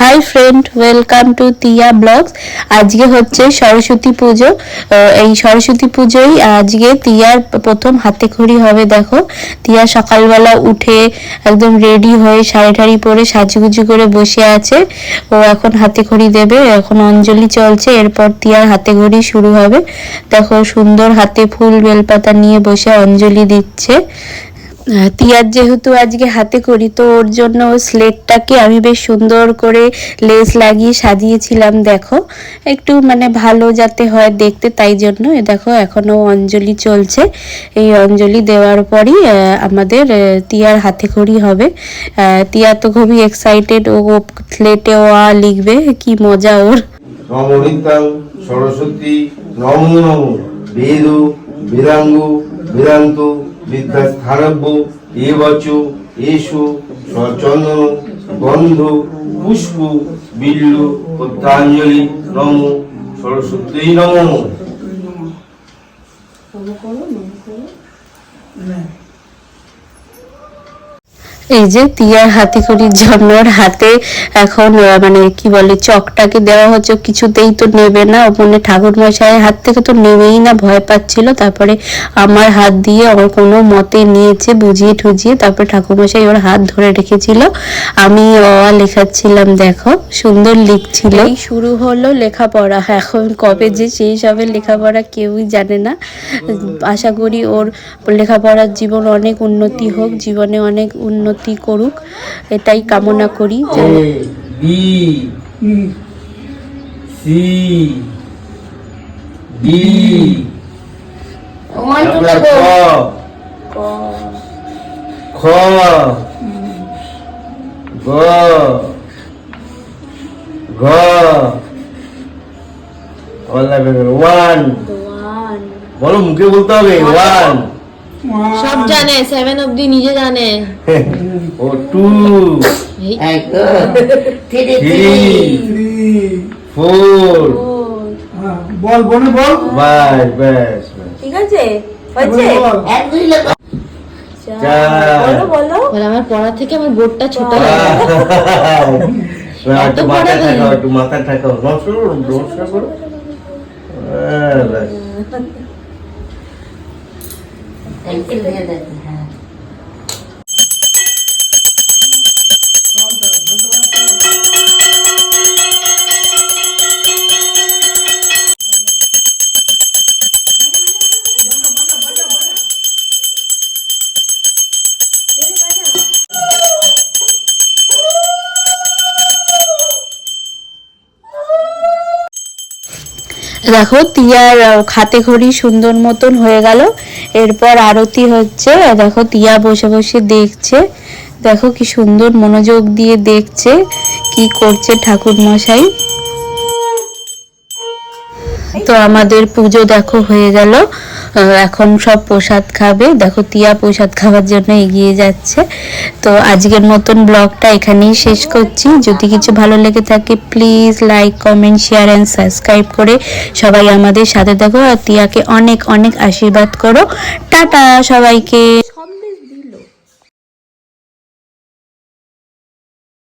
Hi friend welcome to Tia blogs আজকে হচ্ছে সরস্বতী পুজো। এই সরস্বতী পুজোই আজকে তিয়ার প্রথম হাতে খড়ি হবে, দেখো। তিয়া সকালবেলা উঠে একদম রেডি হয়ে শাড়ি টাড়ি পরে সাজুগুজু করে বসে আছে। ও এখন হাতে খড়ি দেবে, এখন অঞ্জলি চলছে, এরপর তিয়ার হাতে খড়ি শুরু হবে। দেখো, সুন্দর হাতে ফুল, বেলপাতা নিয়ে বসে অঞ্জলি দিচ্ছে। তিয়ার যেহেতু আজকে হাতে করি, তো ওর জন্য স্লেটটাকে আমি বেশ সুন্দর করে লেস লাগিয়ে সাজিয়েছিলাম, দেখো। একটু মানে ভালো যাতে হয় দেখতে, তাই জন্য। দেখো, এখনও অঞ্জলি চলছে। এই অঞ্জলি দেওয়ার পরই আমাদের তিয়ার হাতে খড়ি হবে। তিয়া তো খুবই এক্সাইটেড ও স্লেটে ও আ লিখবে, কি মজা ওর। সরস্বতী, নম নম। বেদ বেদাঙ্গ বেদান্ত বিদ্যা স্থানব্য এ বচ এসু চন্দন গন্ধ পুষ্প বিল্লু পদ্মাঞ্জলি নম সরস্বতী নম। এই যে তিয়ার হাতে খড়ির জন্য ওর হাতে এখন মানে কি বলে, চকটাকে দেওয়া হচ্ছে, কিছুতেই তো নেবে না। ও মানে ঠাকুর মশাইয়ের হাত থেকে তো নেবেই না, ভয় পাচ্ছিল। তারপরে আমার হাত দিয়ে ওর কোনো মতে নিয়েছে, বুঝিয়ে ঠুজিয়ে তারপরে ঠাকুর মশাই ওর হাত ধরে রেখেছিল। আমি অ লেখাচ্ছিলাম, দেখো, সুন্দর লিখছিল। এই শুরু হলো লেখাপড়া। এখন কবে যে শেষ হবে লেখাপড়া কেউই জানে না। আশা করি ওর লেখাপড়ার জীবন অনেক উন্নতি হোক, জীবনে অনেক উন্নতি করুক এটাই কামনা করি যে বি সি ডি। তারপরে ক। খ। গ। ওয়ান। বলো মুখে বলতে হবে। ওয়ান। সব জানে সেভেন অব্দি নিজে জানে। ও টু এই থ্রি ফোর বল বনে বল। বাস ব্যাস ব্যাস ঠিক আছে? হয়েছে? চার বলো। বলে আমার পড়া থেকে আমার বোর্ডটা ছোট একটু মাথা ঠাকাও একটু মাথা ঠাকাও। নমস্কার নমস্কার করো আহ, ব্যাস। দেখো তিয়ার খাতে ঘড়ি সুন্দর মতন হয়ে গেল। এরপর আরতি হচ্ছে, দেখো, তিয়া বসে বসে দেখছে। দেখো, কি সুন্দর মনোযোগ দিয়ে দেখছে, কি করছে ঠাকুর মশাই তো আমাদের পুজো দেখো হয়ে গেল। এখন সব প্রসাদ খাবে। দেখো তিয়া প্রসাদ খাওয়ার জন্য এগিয়ে যাচ্ছে। তো আজকের মতন ব্লগটা এখানেই শেষ করছি। যদি কিছু ভালো লেগে থাকে please like comment share and subscribe করে সবাই আমাদের সাথে দেখো আর তিয়াকে অনেক অনেক আশীর্বাদ করো। টাটা সবাইকে।